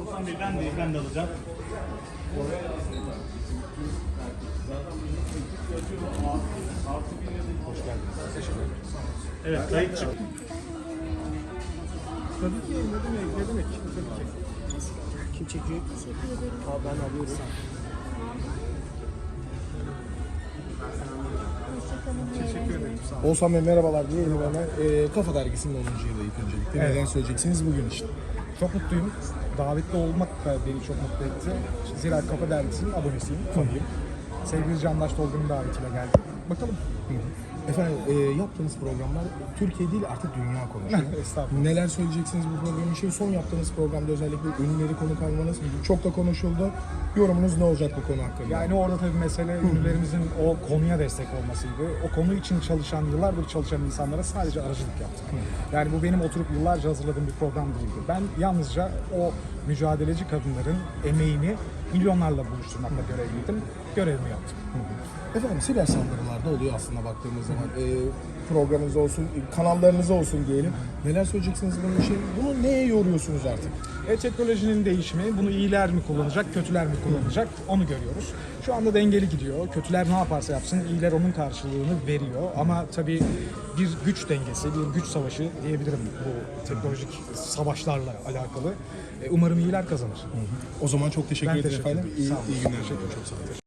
Oğuzhan Bey ben de, ben alacağım. Hoş geldiniz. Teşekkür ederim. Evet kayıt çık. Tabii ki ne demek, ne demek? Tabii ki. Kim çekiyor? Aa, ben alıyorum. Teşekkür ederim. Sağ olun. Oğuzhan Bey merhabalar diyelim hemen. Ee, Kafa Dergisi'nin 10. yılı ilk öncelikle. Evet. Neler söyleyeceksiniz bugün için? Çok mutluyum. Davetli olmak da beni çok mutlu etti. Zira Kafa Dergisi'nin abonesiyim, fanıyım. Sevgili Candaş Tolga'nın davetiyle geldim. Bakalım. Efendim e, yaptığınız programlar Türkiye değil artık dünya konuşuyor. Estağfurullah. Neler söyleyeceksiniz bu program için? Son yaptığınız programda özellikle ünlüleri konuk almanız çok da konuşuldu. Yorumunuz ne olacak bu konu hakkında? Yani orada tabii mesele ünlülerimizin o konuya destek olmasıydı. O konu için çalışan, yıllardır çalışan insanlara sadece aracılık yaptık. Yani bu benim oturup yıllarca hazırladığım bir program değildi. Ben yalnızca o mücadeleci kadınların emeğini milyonlarla buluşturmakla görevliydim. Görevimi yaptım. Efendim siber saldırılar da oluyor aslında baktığımız zaman. E, programınız olsun, kanallarınız olsun diyelim. Neler söyleyeceksiniz bunun için? Bunu neye yoruyorsunuz artık? E, teknolojinin değişimi, bunu iyiler mi kullanacak, kötüler mi kullanacak onu görüyoruz. Şu anda dengeli gidiyor. Kötüler ne yaparsa yapsın, iyiler onun karşılığını veriyor. Ama tabii bir güç dengesi, bir güç savaşı diyebilirim bu teknolojik savaşlarla alakalı. E, umarım iyiler kazanır. O zaman çok teşekkür ederim teşekkür efendim. ederim. İyi, iyi günler. Çok sağ olun.